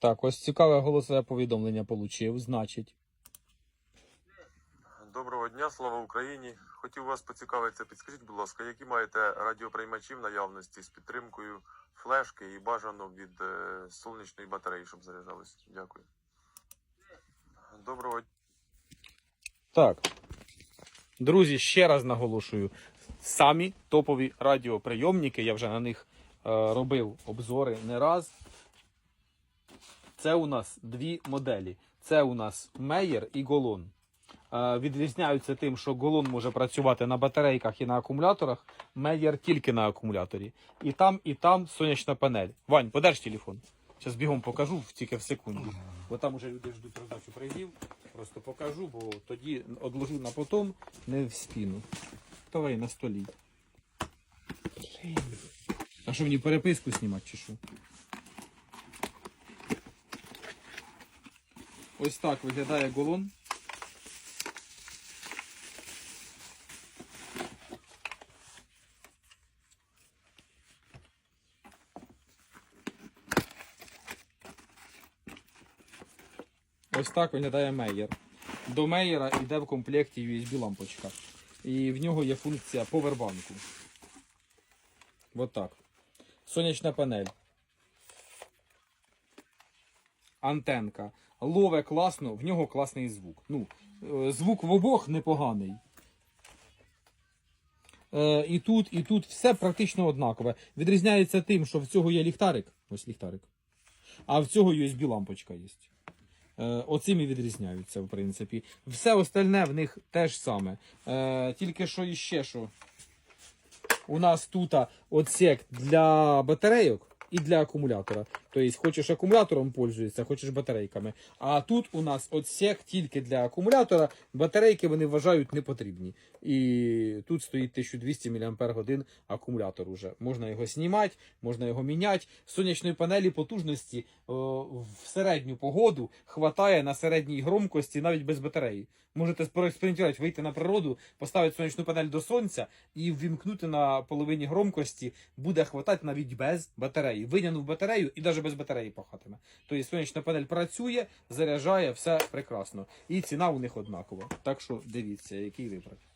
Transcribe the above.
Так, ось цікаве голосове повідомлення получив, значить. Доброго дня, слава Україні. Хотів вас поцікавитися, підскажіть, будь ласка, які маєте радіоприймачі в наявності з підтримкою флешки і бажано від е, сонячної батареї, щоб заряджались? Дякую. Доброго Так. Друзі, ще раз наголошую: самі топові радіоприйомники, я вже на них е, робив обзори не раз. Це у нас дві моделі. Це у нас Мейер і Голон. Е, відрізняються тим, що Голон може працювати на батарейках і на акумуляторах, Мейер тільки на акумуляторі. І там, і там сонячна панель. Вань, подерж телефон. Зараз бігом покажу тільки в секунду. Бо там уже люди ждуть роздачу призів. Просто покажу, бо тоді одложу на потом, не в спину. Давай на столі. А що мені переписку знімати чи що? Ось так виглядає голон. Ось так виглядає Мейер. До Мейера йде в комплекті USB лампочка. І в нього є функція повербанку. От так. Сонячна панель. Антенка. Лове класно, в нього класний звук. Ну, е, звук в обох непоганий. Е, і тут, і тут все практично однакове. Відрізняється тим, що в цього є ліхтарик. Ось ліхтарик. А в цього USB лампочка є. Е, Оцим і відрізняються, в принципі. Все остальне в них теж саме. Е, тільки що іще що. У нас тут отсек для батарейок і для акумулятора. Тобто, хочеш акумулятором пользуєшся, хочеш батарейками. А тут у нас отсек тільки для акумулятора. Батарейки вони вважають не потрібні. І тут стоїть 1200 мАч акумулятор уже. Можна його знімати, можна його міняти. Сонячної панелі потужності о, в середню погоду хватає на середній громкості навіть без батареї. Можете проекспериментувати, вийти на природу, поставити сонячну панель до сонця і ввімкнути на половині громкості, буде хватати навіть без батареї. Винянув батарею і навіть без батареї пахатиме. Тобто сонячна панель працює, заряджає, все прекрасно. І ціна у них однакова. Так що дивіться, який вибрати.